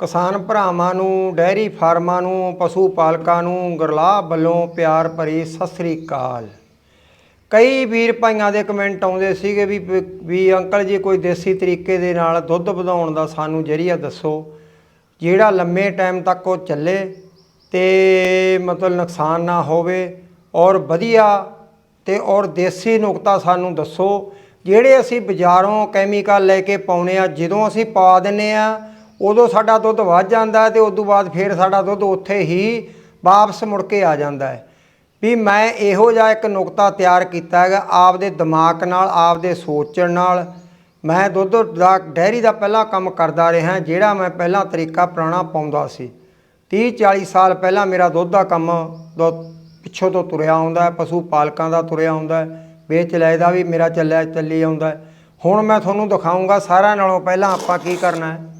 ਕਿਸਾਨ ਭਰਾਵਾਂ ਨੂੰ ਡੈਰੀ ਫਾਰਮਾਂ ਨੂੰ, ਪਸ਼ੂ ਪਾਲਕਾਂ ਨੂੰ ਗੁਰਲਾਹ ਵੱਲੋਂ ਪਿਆਰ ਭਰੀ ਸਤਿ ਸ੍ਰੀ ਅਕਾਲ। ਕਈ ਵੀਰ ਭਾਈਆਂ ਦੇ ਕਮੈਂਟ ਆਉਂਦੇ ਸੀਗੇ ਵੀ ਵੀ ਅੰਕਲ ਜੀ ਕੋਈ ਦੇਸੀ ਤਰੀਕੇ ਦੇ ਨਾਲ ਦੁੱਧ ਵਧਾਉਣ ਦਾ ਸਾਨੂੰ ਜਰੀਆ ਦੱਸੋ। ਜਿਹੜਾ ਲੰਮੇ ਟਾਈਮ ਤੱਕ ਉਹ ਚੱਲੇ ਤੇ ਮਤਲਬ ਨੁਕਸਾਨ ਨਾ ਹੋਵੇ ਔਰ ਵਧੀਆ ਤੇ ਔਰ ਦੇਸੀ ਨੁਕਤਾ ਸਾਨੂੰ ਦੱਸੋ। ਜਿਹੜੇ ਅਸੀਂ ਬਾਜ਼ਾਰੋਂ ਕੈਮੀਕਲ ਲੈ ਕੇ ਪਾਉਨੇ ਆ, ਜਦੋਂ ਅਸੀਂ ਪਾ ਦਿੰਨੇ ਆ ਉਦੋਂ ਸਾਡਾ ਦੁੱਧ ਵੱਧ ਜਾਂਦਾ ਹੈ ਤੇ ਉਸ ਤੋਂ ਬਾਅਦ ਫਿਰ ਸਾਡਾ ਦੁੱਧ ਉੱਥੇ ਹੀ ਵਾਪਸ ਮੁੜ ਕੇ ਆ ਜਾਂਦਾ ਹੈ। ਵੀ ਮੈਂ ਇਹੋ ਜਿਹਾ ਇੱਕ ਨੁਕਤਾ ਤਿਆਰ ਕੀਤਾ ਹੈਗਾ ਆਪਦੇ ਦਿਮਾਗ ਨਾਲ, ਆਪਦੇ ਸੋਚਣ ਨਾਲ। ਮੈਂ ਦੁੱਧ ਦਾ, ਡੈਰੀ ਦਾ ਪਹਿਲਾਂ ਕੰਮ ਕਰਦਾ ਰਿਹਾ, ਜਿਹੜਾ ਮੈਂ ਪਹਿਲਾਂ ਤਰੀਕਾ ਪੁਰਾਣਾ ਪਾਉਂਦਾ ਸੀ। 30 40 ਸਾਲ ਪਹਿਲਾਂ ਮੇਰਾ ਦੁੱਧ ਦਾ ਕੰਮ ਦੁ- ਪਿੱਛੋਂ ਤੋਂ ਤੁਰਿਆ ਆਉਂਦਾ ਪਸ਼ੂ ਪਾਲਕਾਂ ਦਾ ਤੁਰਿਆ ਆਉਂਦਾ ਵੇਚ ਲੈ ਦਾ ਵੀ ਮੇਰਾ ਚੱਲਿਆ, ਚੱਲੀ ਆਉਂਦਾ ਹੁਣ ਮੈਂ ਤੁਹਾਨੂੰ ਦਿਖਾਉਂਗਾ ਸਾਰਿਆਂ ਨਾਲੋਂ ਪਹਿਲਾਂ ਆਪਾਂ ਕੀ ਕਰਨਾ ਹੈ।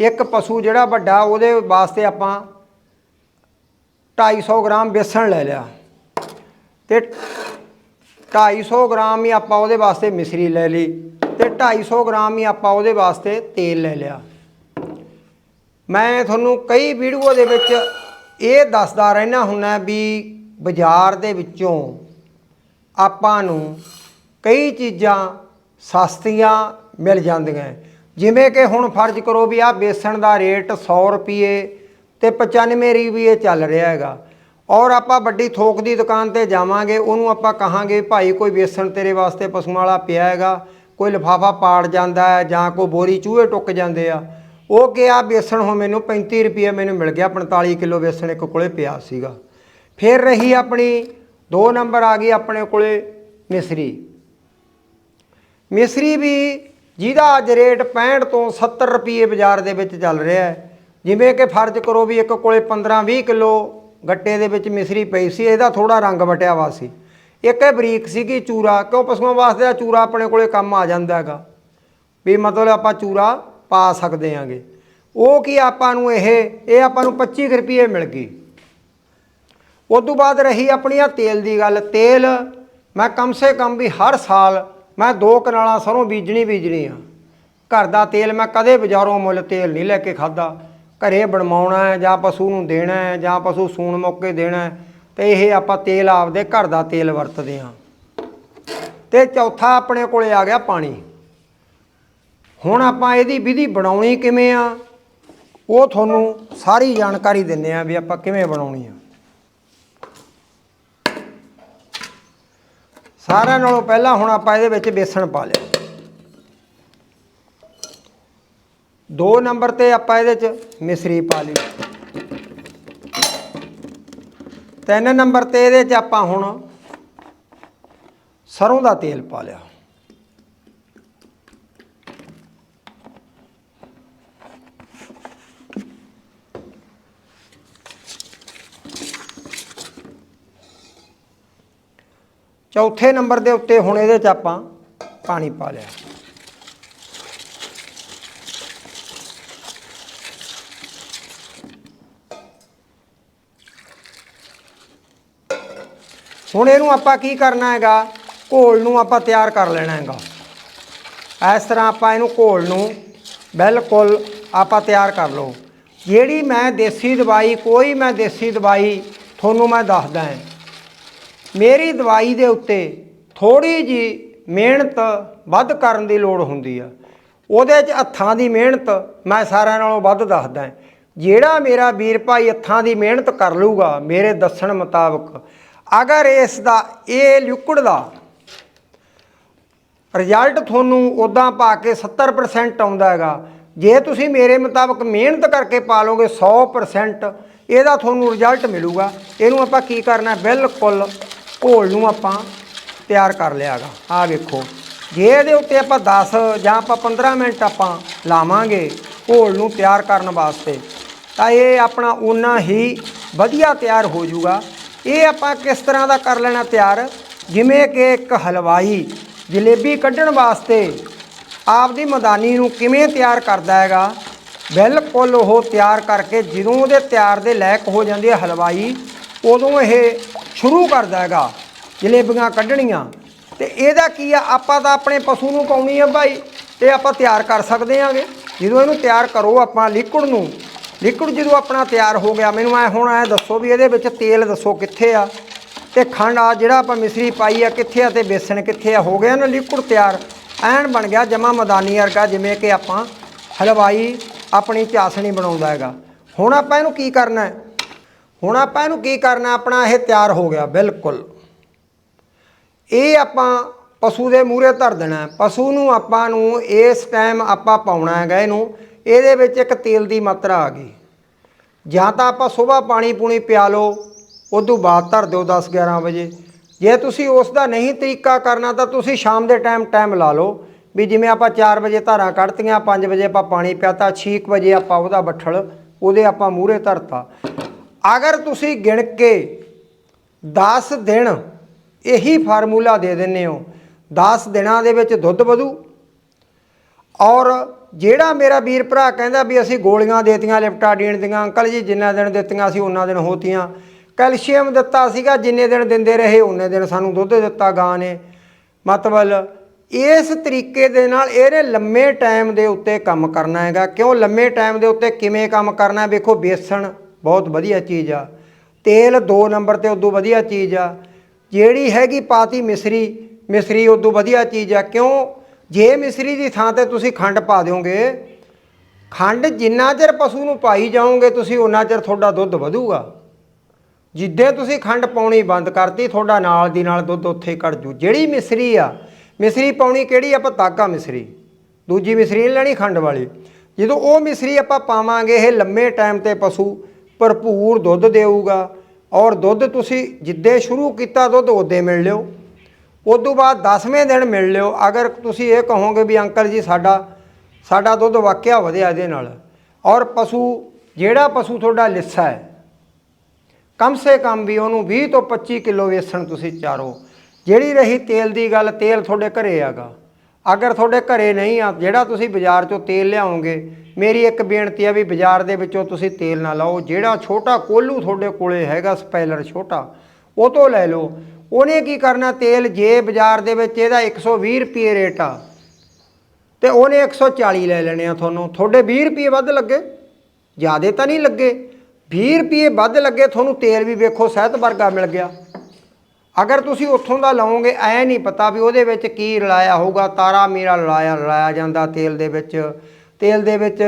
ਇੱਕ ਪਸ਼ੂ ਜਿਹੜਾ ਵੱਡਾ, ਉਹਦੇ ਵਾਸਤੇ ਆਪਾਂ 250 ਗ੍ਰਾਮ ਬੇਸਣ ਲੈ ਲਿਆ। ਤੇ 250 ਗ੍ਰਾਮ ਹੀ ਆਪਾਂ ਉਹਦੇ ਵਾਸਤੇ ਮਿਸਰੀ ਲੈ ਲਈ ਤੇ 250 ਗ੍ਰਾਮ ਹੀ ਆਪਾਂ ਉਹਦੇ ਵਾਸਤੇ ਤੇਲ ਲੈ ਲਿਆ। ਮੈਂ ਤੁਹਾਨੂੰ ਕਈ ਵੀਡੀਓ ਦੇ ਵਿੱਚ ਇਹ ਦੱਸਦਾ ਰਹਿਣਾ ਹੁੰਨਾ ਵੀ ਬਾਜ਼ਾਰ ਦੇ ਵਿੱਚੋਂ ਆਪਾਂ ਨੂੰ ਕਈ ਚੀਜ਼ਾਂ ਸਸਤੀਆਂ ਮਿਲ ਜਾਂਦੀਆਂ। ਜਿਵੇਂ ਕਿ ਹੁਣ ਫਰਜ਼ ਕਰੋ ਵੀ ਆ ਬੇਸਣ ਦਾ ਰੇਟ 100 ਰੁਪਏ ਤੇ 95 ਰੁਪਏ ਚੱਲ ਰਿਹਾ ਹੈਗਾ। ਔਰ ਆਪਾਂ ਵੱਡੀ ਥੋਕ ਦੀ ਦੁਕਾਨ ਤੇ ਜਾਵਾਂਗੇ, ਉਹਨੂੰ ਆਪਾਂ ਕਹਾਂਗੇ, ਭਾਈ, ਕੋਈ ਬੇਸਣ ਤੇਰੇ ਵਾਸਤੇ ਪਸ਼ੂਆਂ ਵਾਲਾ ਪਿਆ ਹੈਗਾ। ਕੋਈ ਲਿਫਾਫਾ ਪਾੜ ਜਾਂਦਾ ਹੈ ਜਾਂ ਕੋਈ ਬੋਰੀ ਚੂਹੇ ਟੁੱਕ ਜਾਂਦੇ ਆ। ਉਹ ਕਿ ਆ ਬੇਸਣ ਹੁਣ ਮੈਨੂੰ 35 ਰੁਪਏ ਮੈਨੂੰ ਮਿਲ ਗਿਆ 45 ਕਿਲੋ ਬੇਸਣ ਇੱਕ ਕੋਲੇ ਪਿਆ ਸੀਗਾ। ਫਿਰ ਰਹੀ ਆਪਣੀ 2 ਨੰਬਰ ਆ ਗਈ ਆਪਣੇ ਕੋਲੇ ਮਿਸਰੀ। ਮਿਸਰੀ ਵੀ ਜਿਹਦਾ ਅੱਜ ਰੇਟ 65 ਤੋਂ 70 ਰੁਪਏ ਬਾਜ਼ਾਰ ਦੇ ਵਿੱਚ ਚੱਲ ਰਿਹਾ ਹੈ। ਜਿਵੇਂ ਕਿ ਫਰਜ਼ ਕਰੋ ਵੀ ਇੱਕ ਕੋਲੇ 15-20 ਕਿਲੋ ਗੱਟੇ ਦੇ ਵਿੱਚ ਮਿਸਰੀ ਪਈ ਸੀ, ਇਹਦਾ ਥੋੜਾ ਰੰਗ ਵਟਿਆ ਵਾ ਸੀ। ਇੱਕ ਇਹ ਬਰੀਕ ਸੀਗੀ ਚੂਰਾ, ਕਿਉਂ ਪਸ਼ੂਆਂ ਵਾਸਤੇ ਆ? ਚੂਰਾ ਆਪਣੇ ਕੋਲੇ ਕੰਮ ਆ ਜਾਂਦਾ ਹੈਗਾ। ਵੀ ਮਤਲਬ ਆਪਾਂ ਚੂਰਾ ਪਾ ਸਕਦੇ ਆਂਗੇ। ਉਹ ਕੀ ਆਪਾਂ ਨੂੰ ਇਹ ਇਹ ਆਪਾਂ ਨੂੰ 25 ਕੁ ਰੁਪਏ ਮਿਲ ਗਈ। ਉਸ ਤੋਂ ਬਾਅਦ ਰਹੀ ਆਪਣੀ ਆ ਤੇਲ ਦੀ ਗੱਲ। ਤੇਲ ਮੈਂ ਕਮ ਸੇ ਕਮ ਵੀ ਹਰ ਸਾਲ ਮੈਂ ਦੋ ਕਨਾਲਾਂ ਸਰੋਂ ਬੀਜਣੀ ਬੀਜਣੀ ਆ। ਘਰ ਦਾ ਤੇਲ ਮੈਂ ਕਦੇ ਬਾਜ਼ਾਰੋਂ ਮੁੱਲ ਤੇਲ ਨਹੀਂ ਲੈ ਕੇ ਖਾਦਾ ਘਰੇ ਬਣਵਾਉਣਾ ਹੈ ਜਾਂ ਪਸ਼ੂ ਨੂੰ ਦੇਣਾ ਹੈ ਜਾਂ ਪਸ਼ੂ ਸੂਣ ਮੌਕੇ ਦੇਣਾ ਹੈ, ਤੇ ਇਹ ਆਪਾਂ ਤੇਲ ਆਪਦੇ ਘਰ ਦਾ ਤੇਲ ਵਰਤਦੇ ਹਾਂ। ਤੇ ਚੌਥਾ ਆਪਣੇ ਕੋਲੇ ਆ ਗਿਆ ਪਾਣੀ। ਹੁਣ ਆਪਾਂ ਇਹਦੀ ਵਿਧੀ ਬਣਾਉਣੀ ਕਿਵੇਂ ਆ, ਉਹ ਤੁਹਾਨੂੰ ਸਾਰੀ ਜਾਣਕਾਰੀ ਦਿੰਨੇ ਆ ਵੀ ਆਪਾਂ ਕਿਵੇਂ ਬਣਾਉਣੀ ਆ। ਸਾਰਿਆਂ ਨਾਲੋਂ ਪਹਿਲਾਂ ਹੁਣ ਆਪਾਂ ਇਹਦੇ ਵਿੱਚ ਬੇਸਣ ਪਾ ਲਿਆ। ਦੋ ਨੰਬਰ ਤੇ ਆਪਾਂ ਇਹਦੇ ਚ ਮਿਸਰੀ ਪਾ ਲਈ। ਤਿੰਨ ਨੰਬਰ ਤੇ ਇਹਦੇ ਚ ਆਪਾਂ ਹੁਣ ਸਰੋਂ ਦਾ ਤੇਲ ਪਾ ਲਿਆ। ਚੌਥੇ ਨੰਬਰ ਦੇ ਉੱਤੇ ਹੁਣ ਇਹਦੇ ਚ ਆਪਾਂ ਪਾਣੀ ਪਾ ਲਿਆ। ਹੁਣ ਇਹਨੂੰ ਆਪਾਂ ਕੀ ਕਰਨਾ ਹੈਗਾ? ਘੋਲ ਨੂੰ ਆਪਾਂ ਤਿਆਰ ਕਰ ਲੈਣਾ ਹੈਗਾ। ਇਸ ਤਰ੍ਹਾਂ ਆਪਾਂ ਇਹਨੂੰ ਘੋਲ ਨੂੰ ਬਿਲਕੁਲ ਆਪਾਂ ਤਿਆਰ ਕਰ ਲਓ। ਜਿਹੜੀ ਮੈਂ ਦੇਸੀ ਦਵਾਈ, ਕੋਈ ਮੈਂ ਦੇਸੀ ਦਵਾਈ ਤੁਹਾਨੂੰ ਮੈਂ ਦੱਸਦਾ ਹਾਂ। ਮੇਰੀ ਦਵਾਈ ਦੇ ਉੱਤੇ ਥੋੜੀ ਜੀ ਮਿਹਨਤ ਵੱਧ ਕਰਨ ਦੀ ਲੋੜ ਹੁੰਦੀ ਆ। ਉਹਦੇ 'ਚ ਹੱਥਾਂ ਦੀ ਮਿਹਨਤ ਮੈਂ ਸਾਰਿਆਂ ਨਾਲੋਂ ਵੱਧ ਦੱਸਦਾ ਜਿਹੜਾ ਮੇਰਾ ਵੀਰ ਭਾਈ ਹੱਥਾਂ ਦੀ ਮਿਹਨਤ ਕਰ ਲੂਗਾ ਮੇਰੇ ਦੱਸਣ ਮੁਤਾਬਕ, ਅਗਰ ਇਸ ਦਾ ਇਹ ਲਿਕੁਇਡ ਦਾ ਰਿਜ਼ਲਟ ਤੁਹਾਨੂੰ ਉਦਾਂ ਪਾ ਕੇ 70% ਆਉਂਦਾ ਹੈਗਾ, ਜੇ ਤੁਸੀਂ ਮੇਰੇ ਮੁਤਾਬਕ ਮਿਹਨਤ ਕਰਕੇ ਪਾ ਲਓਗੇ 100% ਇਹਦਾ ਤੁਹਾਨੂੰ ਰਿਜ਼ਲਟ ਮਿਲੂਗਾ। ਇਹਨੂੰ ਆਪਾਂ ਕੀ ਕਰਨਾ ਬਿਲਕੁਲ ਘੋਲ ਨੂੰ ਆਪਾਂ ਤਿਆਰ ਕਰ ਲਿਆਗਾ। ਆਹ ਵੇਖੋ। ਜੇ ਇਹਦੇ ਉੱਤੇ ਆਪਾਂ 10 ਜਾਂ ਆਪਾਂ 15 ਮਿੰਟ ਆਪਾਂ ਲਾਵਾਂਗੇ ਘੋਲ ਨੂੰ ਤਿਆਰ ਕਰਨ ਵਾਸਤੇ, ਤਾਂ ਇਹ ਆਪਣਾ ਉਨਾ ਹੀ ਵਧੀਆ ਤਿਆਰ ਹੋ ਜਾਊਗਾ। ਇਹ ਆਪਾਂ ਕਿਸ ਤਰ੍ਹਾਂ ਦਾ ਕਰ ਲੈਣਾ ਤਿਆਰ? ਜਿਵੇਂ ਕਿ ਇੱਕ ਹਲਵਾਈ ਜਲੇਬੀ ਕੱਢਣ ਵਾਸਤੇ ਆਪਦੀ ਮਦਾਨੀ ਨੂੰ ਕਿਵੇਂ ਤਿਆਰ ਕਰਦਾ ਹੈਗਾ, ਬਿਲਕੁਲ ਉਹ ਤਿਆਰ ਕਰਕੇ ਜਦੋਂ ਉਹਦੇ ਤਿਆਰ ਦੇ ਲਾਇਕ ਹੋ ਜਾਂਦੀ ਹੈ ਹਲਵਾਈ, ਉਦੋਂ ਇਹ ਸ਼ੁਰੂ ਕਰਦਾ ਹੈਗਾ, ਜਲੇਬੀਆਂ ਕੱਢਣੀਆਂ। ਤੇ ਇਹਦਾ ਕੀ ਆ, ਆਪਾਂ ਤਾਂ ਆਪਣੇ ਪਸ਼ੂ ਨੂੰ ਪਾਉਣੀ ਆ ਭਾਈ ਇਹ ਆਪਾਂ ਤਿਆਰ ਕਰ ਸਕਦੇ ਆਂਗੇ। ਜਦੋਂ ਇਹਨੂੰ ਤਿਆਰ ਕਰੋ ਆਪਾਂ ਲਿਕੁਇਡ ਨੂੰ ਲਿਕੁਇਡ ਜਦੋਂ ਆਪਣਾ ਤਿਆਰ ਹੋ ਗਿਆ, ਮੈਨੂੰ ਐ ਹੁਣ ਐ ਦੱਸੋ ਵੀ ਇਹਦੇ ਵਿੱਚ ਤੇਲ ਦੱਸੋ ਕਿੱਥੇ ਆ। ਤੇ ਖੰਡ ਆ ਜਿਹੜਾ ਆਪਾਂ ਮਿਸਰੀ ਪਾਈ ਆ, ਕਿੱਥੇ ਆ ਤੇ ਬੇਸਣ ਕਿੱਥੇ ਆ, ਹੋ ਗਿਆ ਨਾ ਲਿਕੁਇਡ ਤਿਆਰ। ਐਨ ਬਣ ਗਿਆ ਜਮਾ ਮਦਾਨੀ ਵਰਗਾ, ਜਿਵੇਂ ਕਿ ਆਪਾਂ ਹਲਵਾਈ ਆਪਣੀ ਚਾਸਣੀ ਬਣਾਉਂਦਾ ਹੈਗਾ। ਹੁਣ ਆਪਾਂ ਇਹਨੂੰ ਕੀ ਕਰਨਾ ਹੈ? ਹੁਣ ਆਪਾਂ ਇਹਨੂੰ ਕੀ ਕਰਨਾ, ਆਪਣਾ ਇਹ ਤਿਆਰ ਹੋ ਗਿਆ, ਬਿਲਕੁਲ। ਇਹ ਆਪਾਂ ਪਸ਼ੂ ਦੇ ਮੂਹਰੇ ਧਰ ਦੇਣਾ ਪਸ਼ੂ ਨੂੰ ਆਪਾਂ ਨੂੰ ਇਸ ਟਾਈਮ ਆਪਾਂ ਪਾਉਣਾ ਹੈਗਾ ਇਹਨੂੰ। ਇਹਦੇ ਵਿੱਚ ਇੱਕ ਤੇਲ ਦੀ ਮਾਤਰਾ ਆ ਗਈ। ਜਾਂ ਤਾਂ ਆਪਾਂ ਸਵੇਰ ਪਾਣੀ ਪੂਣੀ ਪਿਆ ਲਓ, ਉਦੋਂ ਬਾਅਦ ਧਰ ਦਿਓ 10 11 ਵਜੇ। ਜੇ ਤੁਸੀਂ ਉਸ ਦਾ ਨਹੀਂ ਤਰੀਕਾ ਕਰਨਾ, ਤਾਂ ਤੁਸੀਂ ਸ਼ਾਮ ਦੇ ਟਾਈਮ ਟਾਈਮ ਲਾ ਲਓ। ਵੀ ਜਿਵੇਂ ਆਪਾਂ 4 ਵਜੇ ਧਾਰਾਂ ਕੱਢਤੀਆਂ 5 ਵਜੇ ਆਪਾਂ ਪਾਣੀ ਪਿਆਤਾ 6 ਵਜੇ ਆਪਾਂ ਉਹਦਾ ਬੱਠਲ, ਉਹਦੇ ਆਪਾਂ ਮੂਹਰੇ ਧਰਤਾ। ਅਗਰ ਤੁਸੀਂ ਗਿਣ ਕੇ 10 ਦਿਨ ਇਹੀ ਫਾਰਮੂਲਾ ਦੇ ਦਿੰਨੇ ਹੋ 10 ਦਿਨਾਂ ਦੇ ਵਿੱਚ ਦੁੱਧ ਵਧੂ। ਔਰ ਜਿਹੜਾ ਮੇਰਾ ਵੀਰ ਭਰਾ ਕਹਿੰਦਾ ਵੀ ਅਸੀਂ ਗੋਲੀਆਂ ਦੇਤੀਆਂ, ਲਿਪਟਾਡੀਨ ਦੀਆਂ, ਅੰਕਲ ਜੀ ਜਿੰਨਾ ਦਿਨ ਦਿੱਤੀਆਂ ਸੀ ਉਹਨਾਂ ਦਿਨ ਹੋਤੀਆਂ। ਕੈਲਸ਼ੀਅਮ ਦਿੱਤਾ ਸੀਗਾ, ਜਿੰਨੇ ਦਿਨ ਦਿੰਦੇ ਰਹੇ, ਉਹਨੇ ਦਿਨ ਸਾਨੂੰ ਦੁੱਧ ਦਿੱਤਾ ਗਾਂ ਨੇ। ਮਤਲਬ ਇਸ ਤਰੀਕੇ ਦੇ ਨਾਲ ਇਹਨੇ ਲੰਮੇ ਟਾਈਮ ਦੇ ਉੱਤੇ ਕੰਮ ਕਰਨਾ ਹੈਗਾ। ਕਿਉਂ ਲੰਮੇ ਟਾਈਮ ਦੇ ਉੱਤੇ ਕਿਵੇਂ ਕੰਮ ਕਰਨਾ? ਵੇਖੋ, ਬੇਸਣ ਬਹੁਤ ਵਧੀਆ ਚੀਜ਼ ਆ। ਤੇਲ 2 ਨੰਬਰ ਤੇ ਉਦੋਂ ਵਧੀਆ ਚੀਜ਼ ਆ। ਜਿਹੜੀ ਹੈਗੀ ਪਾਤੀ ਮਿਸਰੀ ਮਿਸਰੀ ਉਦੋਂ ਵਧੀਆ ਚੀਜ਼ ਆ। ਕਿਉਂ? ਜੇ ਮਿਸਰੀ ਦੀ ਥਾਂ ਤੇ ਤੁਸੀਂ ਖੰਡ ਪਾ ਦਿਓਗੇ, ਖੰਡ ਜਿੰਨਾ ਚਿਰ ਪਸ਼ੂ ਨੂੰ ਪਾਈ ਜਾਓਗੇ, ਤੁਸੀਂ ਉਨਾ ਚਿਰ ਤੁਹਾਡਾ ਦੁੱਧ ਵਧੂਗਾ। ਜਿੱਦੇ ਤੁਸੀਂ ਖੰਡ ਪਾਉਣੀ ਬੰਦ ਕਰਤੀ, ਤੁਹਾਡਾ ਨਾਲ ਦੀ ਨਾਲ ਦੁੱਧ ਉੱਥੇ ਹੀ ਘਟ ਜੂ। ਜਿਹੜੀ ਮਿਸਰੀ ਆ, ਮਿਸਰੀ ਪਾਉਣੀ ਕਿਹੜੀ? ਆਪਾਂ ਤਾਗਾ ਮਿਸਰੀ। ਦੂਜੀ ਮਿਸਰੀ ਨਹੀਂ ਲੈਣੀ ਖੰਡ ਵਾਲੀ। ਜਦੋਂ ਉਹ ਮਿਸਰੀ ਆਪਾਂ ਪਾਵਾਂਗੇ, ਇਹ ਲੰਮੇ ਟਾਈਮ ਤੇ ਪਸ਼ੂ ਭਰਪੂਰ ਦੁੱਧ ਦੇਊਗਾ ਔਰ ਦੁੱਧ ਤੁਸੀਂ ਜਿੱਦੇ ਸ਼ੁਰੂ ਕੀਤਾ ਦੁੱਧ, ਉਹਦੇ ਮਿਲ ਲਿਓ। ਉਦੋਂ ਬਾਅਦ 10ਵੇਂ ਦਿਨ ਮਿਲ ਲਿਓ। ਅਗਰ ਤੁਸੀਂ ਇਹ ਕਹੋਗੇ ਵੀ ਅੰਕਲ ਜੀ, ਸਾਡਾ ਸਾਡਾ ਦੁੱਧ ਵਾਕਿਆ ਵਧਿਆ ਇਹਦੇ ਨਾਲ ਔਰ ਪਸ਼ੂ, ਜਿਹੜਾ ਪਸ਼ੂ ਤੁਹਾਡਾ ਲਿੱਸਾ ਹੈ, ਕਮ ਸੇ ਕਮ ਵੀ ਉਹਨੂੰ 20 ਤੋਂ 25 ਕਿਲੋ ਵੇਸਣ ਤੁਸੀਂ ਚਾਰੋ। ਜਿਹੜੀ ਰਹੀ ਤੇਲ ਦੀ ਗੱਲ, ਤੇਲ ਤੁਹਾਡੇ ਘਰੇ ਆਗਾ ਅਗਰ ਤੁਹਾਡੇ ਘਰੇ ਨਹੀਂ ਆ, ਜਿਹੜਾ ਤੁਸੀਂ ਬਾਜ਼ਾਰ ਚੋਂ ਤੇਲ ਲਿਆਓਗੇ, ਮੇਰੀ ਇੱਕ ਬੇਨਤੀ ਆ ਵੀ ਬਾਜ਼ਾਰ ਦੇ ਵਿੱਚੋਂ ਤੁਸੀਂ ਤੇਲ ਨਾ ਲਾਓ। ਜਿਹੜਾ ਛੋਟਾ ਕੋਲੂ ਤੁਹਾਡੇ ਕੋਲੇ ਹੈਗਾ, ਸਪੈਲਰ ਛੋਟਾ, ਉਹ ਤੋਂ ਲੈ ਲਓ। ਉਹਨੇ ਕੀ ਕਰਨਾ, ਤੇਲ ਜੇ ਬਾਜ਼ਾਰ ਦੇ ਵਿੱਚ ਇਹਦਾ 120 ਰੁਪਏ ਰੇਟ ਆ, ਤੇ ਉਹਨੇ 140 ਲੈ ਲੈਣੇ ਆ ਤੁਹਾਨੂੰ। ਤੁਹਾਡੇ 20 ਰੁਪਏ ਵੱਧ ਲੱਗੇ? ਜਿਆਦੇ ਤਾਂ ਨਹੀਂ ਲੱਗੇ। 20 ਰੁਪਏ ਵੱਧ ਲੱਗੇ, ਤੁਹਾਨੂੰ ਤੇਲ ਵੀ ਵੇਖੋ, ਸਹਿਤ ਵਰਗਾ ਮਿਲ ਗਿਆ। ਅਗਰ ਤੁਸੀਂ ਉੱਥੋਂ ਦਾ ਲਾਓਗੇ ਐ ਨਹੀਂ ਪਤਾ ਵੀ ਉਹਦੇ ਵਿੱਚ ਕੀ ਰਲਾਇਆ ਹੋਊਗਾ। ਤਾਰਾ ਮੀਰਾ ਰਲਾਇਆ ਰਲਾਇਆ ਜਾਂਦਾ ਤੇਲ ਦੇ ਵਿੱਚ। ਤੇਲ ਦੇ ਵਿੱਚ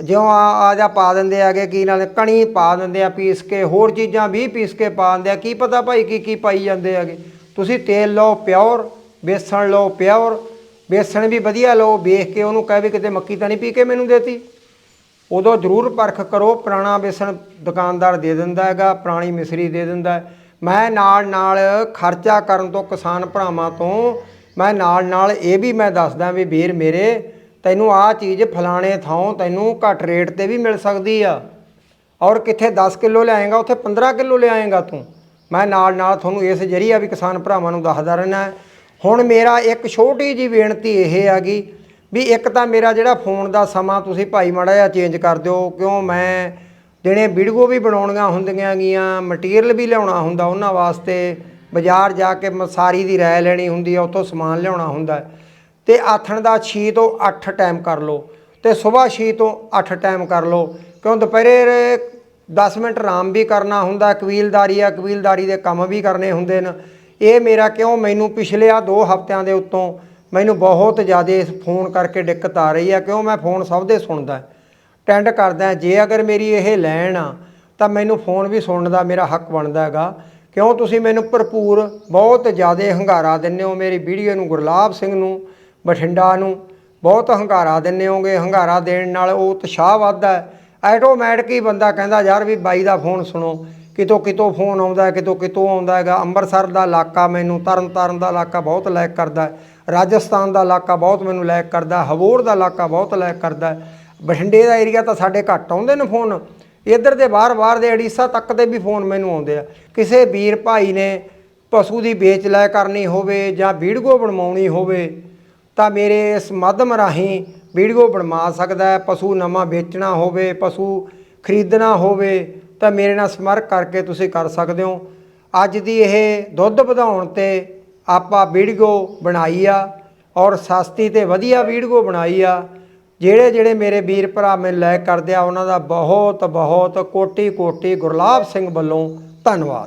ਜਿਉਂ ਆ ਆ ਜਾ ਪਾ ਦਿੰਦੇ ਆਗੇ ਕੀ ਨਾਲ ਕਣੀ ਪਾ ਦਿੰਦੇ ਆ ਪੀਸ ਕੇ, ਹੋਰ ਚੀਜ਼ਾਂ ਵੀ ਪੀਸ ਕੇ ਪਾ ਦਿੰਦੇ ਆ। ਕੀ ਪਤਾ ਭਾਈ ਕੀ ਕੀ ਪਾਈ ਜਾਂਦੇ ਆਗੇ ਤੁਸੀਂ ਤੇਲ ਲਓ ਪਿਓਰ, ਬੇਸਣ ਲਓ ਪਿਓਰ, ਬੇਸਣ ਵੀ ਵਧੀਆ ਲਓ, ਵੇਖ ਕੇ ਉਹਨੂੰ ਕਹਿ ਵੀ ਕਿਤੇ ਮੱਕੀ ਤਾਂ ਨਹੀਂ ਪੀ ਕੇ ਮੈਨੂੰ ਦੇਤੀ। ਉਦੋਂ ਜ਼ਰੂਰ ਪਰਖ ਕਰੋ, ਪੁਰਾਣਾ ਬੇਸਣ ਦੁਕਾਨਦਾਰ ਦੇ ਦਿੰਦਾ ਹੈਗਾ, ਪੁਰਾਣੀ ਮਿਸਰੀ ਦੇ ਦਿੰਦਾ ਹੈ। ਮੈਂ ਨਾਲ ਨਾਲ ਖਰਚਾ ਕਰਨ ਤੋਂ ਕਿਸਾਨ ਭਰਾਵਾਂ ਤੋਂ, ਮੈਂ ਨਾਲ ਨਾਲ ਇਹ ਵੀ ਮੈਂ ਦੱਸਦਾ ਵੀ ਵੀਰ ਮੇਰੇ, ਤੈਨੂੰ ਆਹ ਚੀਜ਼ ਫਲਾਣੇ ਥਾਂ ਤੈਨੂੰ ਘੱਟ ਰੇਟ ਤੇ ਵੀ ਮਿਲ ਸਕਦੀ ਆ। ਔਰ ਕਿੱਥੇ 10 ਕਿਲੋ ਲਿਆਏਗਾ, ਉੱਥੇ 15 ਕਿਲੋ ਲਿਆਏਗਾ ਤੂੰ। ਮੈਂ ਨਾਲ ਨਾਲ ਤੁਹਾਨੂੰ ਇਸ ਜਰੀਆ ਵੀ ਕਿਸਾਨ ਭਰਾਵਾਂ ਨੂੰ ਦੱਸਦਾ ਰਹਿਣਾ ਹੁਣ ਮੇਰਾ ਇੱਕ ਛੋਟੀ ਜੀ ਬੇਨਤੀ ਇਹ ਹੈਗੀ ਵੀ ਇੱਕ ਤਾਂ ਮੇਰਾ ਜਿਹੜਾ ਫੋਨ ਦਾ ਸਮਾਂ ਤੁਸੀਂ ਭਾਈ ਮਾੜਾ ਜਿਹਾ ਚੇਂਜ ਕਰ ਦਿਓ, ਕਿਉਂ ਮੈਂ ਦਿਨੇ ਵੀਡੀਓ ਵੀ ਬਣਾਉਣੀਆਂ ਹੁੰਦੀਆਂ ਗੀਆਂ ਮਟੀਰੀਅਲ ਵੀ ਲਿਆਉਣਾ ਹੁੰਦਾ ਉਹਨਾਂ ਵਾਸਤੇ, ਬਾਜ਼ਾਰ ਜਾ ਕੇ ਮਸਾਰੀ ਦੀ ਰਾਇ ਲੈਣੀ ਹੁੰਦੀ ਆ, ਉੱਥੋਂ ਸਮਾਨ ਲਿਆਉਣਾ ਹੁੰਦਾ। ਹੈ। ਤੇ ਆਥਣ ਦਾ 6 ਤੋਂ 8 ਟਾਈਮ ਕਰ ਲਓ ਤੇ ਸਵੇਰ 6 ਤੋਂ 8 ਟਾਈਮ ਕਰ ਲਓ। ਕਿਉਂ ਦੁਪਹਿਰੇ 10 ਮਿੰਟ ਆਰਾਮ ਵੀ ਕਰਨਾ ਹੁੰਦਾ, ਕਬੀਲਦਾਰੀ ਆ, ਕਬੀਲਦਾਰੀ ਦੇ ਕੰਮ ਵੀ ਕਰਨੇ ਹੁੰਦੇ ਨੇ। ਇਹ ਮੇਰਾ ਕਿਉਂ, ਮੈਨੂੰ ਪਿਛਲੇ ਆ 2 ਹਫ਼ਤਿਆਂ ਦੇ ਉੱਤੋਂ ਮੈਨੂੰ ਬਹੁਤ ਜ਼ਿਆਦਾ ਫੋਨ ਕਰਕੇ ਦਿੱਕਤ ਆ ਰਹੀ ਆ, ਕਿਉਂ ਮੈਂ ਫੋਨ ਸਭ ਦੇ ਸੁਣਦਾ। ਟੈਂਡ ਕਰਦਾ ਜੇ ਅਗਰ ਮੇਰੀ ਇਹ ਲੈਣ ਆ, ਤਾਂ ਮੈਨੂੰ ਫੋਨ ਵੀ ਸੁਣਨ ਦਾ ਮੇਰਾ ਹੱਕ ਬਣਦਾ ਹੈਗਾ। ਕਿਉਂ ਤੁਸੀਂ ਮੈਨੂੰ ਭਰਪੂਰ ਬਹੁਤ ਜ਼ਿਆਦਾ ਹੰਗਾਰਾ ਦਿੰਦੇ ਹੋ ਮੇਰੀ ਵੀਡੀਓ ਨੂੰ, ਗੁਰਲਾਬ ਸਿੰਘ ਨੂੰ, ਬਠਿੰਡਾ ਨੂੰ। ਬਹੁਤ ਹੰਗਾਰਾ ਦਿੰਦੇ ਹੋਗੇ, ਹੰਗਾਰਾ ਦੇਣ ਨਾਲ ਉਹ ਉਤਸ਼ਾਹ ਵੱਧਦਾ ਹੈ। ਆਟੋਮੈਟਿਕ ਹੀ ਬੰਦਾ ਕਹਿੰਦਾ, ਯਾਰ ਵੀ ਬਾਈ ਦਾ ਫੋਨ ਸੁਣੋ। ਕਿਤੋਂ ਕਿਤੋਂ ਫੋਨ ਆਉਂਦਾ ਕਿਤੋਂ ਕਿਤੋਂ ਆਉਂਦਾ ਹੈਗਾ। ਅੰਮ੍ਰਿਤਸਰ ਦਾ ਇਲਾਕਾ ਮੈਨੂੰ ਤਰਨ ਤਾਰਨ ਦਾ ਇਲਾਕਾ ਬਹੁਤ ਲਾਇਕ ਕਰਦਾ ਰਾਜਸਥਾਨ ਦਾ ਇਲਾਕਾ ਬਹੁਤ ਮੈਨੂੰ ਲਾਇਕ ਕਰਦਾ ਹੈ। ਹਬੋਰ ਦਾ ਇਲਾਕਾ ਬਹੁਤ ਲਾਇਕ ਕਰਦਾ ਬਠਿੰਡੇ ਦਾ ਏਰੀਆ ਤਾਂ ਸਾਡੇ ਘੱਟ ਆਉਂਦੇ ਨੇ ਫੋਨ ਇੱਧਰ ਦੇ ਬਾਹਰ-ਬਾਹਰ ਦੇ ਅੜੀਸਾ ਤੱਕ ਦੇ ਵੀ ਫੋਨ ਮੈਨੂੰ ਆਉਂਦੇ ਆ। ਕਿਸੇ ਵੀਰ ਭਾਈ ਨੇ ਪਸ਼ੂ ਦੀ ਵੇਚ ਲੈ ਕਰਨੀ ਹੋਵੇ ਜਾਂ ਵੀਡੀਓ ਬਣਵਾਉਣੀ ਹੋਵੇ, ਤਾਂ ਮੇਰੇ ਇਸ ਮਾਧਮ ਰਾਹੀਂ ਵੀਡੀਓ ਬਣਵਾ ਸਕਦਾ ਹੈ। ਪਸ਼ੂ ਨਵਾਂ ਵੇਚਣਾ ਹੋਵੇ, ਪਸ਼ੂ ਖਰੀਦਣਾ ਹੋਵੇ, ਤਾਂ ਮੇਰੇ ਨਾਲ ਸੰਪਰਕ ਕਰਕੇ ਤੁਸੀਂ ਕਰ ਸਕਦੇ ਹੋ। ਅੱਜ ਦੀ ਇਹ ਦੁੱਧ ਵਧਾਉਣ ਤੇ ਆਪਾਂ ਵੀਡੀਓ ਬਣਾਈ ਆ ਔਰ ਸਸਤੀ ਤੇ ਵਧੀਆ ਵੀਡੀਓ ਬਣਾਈ ਆ। ਜਿਹੜੇ ਜਿਹੜੇ ਮੇਰੇ ਵੀਰ ਭਰਾ ਮੈਨੂੰ ਲਾਇਕ ਕਰਦੇ ਆ, ਉਹਨਾਂ ਦਾ ਬਹੁਤ ਬਹੁਤ ਕੋਟੀ ਕੋਟੀ ਗੁਰਲਾਬ ਸਿੰਘ ਵੱਲੋਂ ਧੰਨਵਾਦ।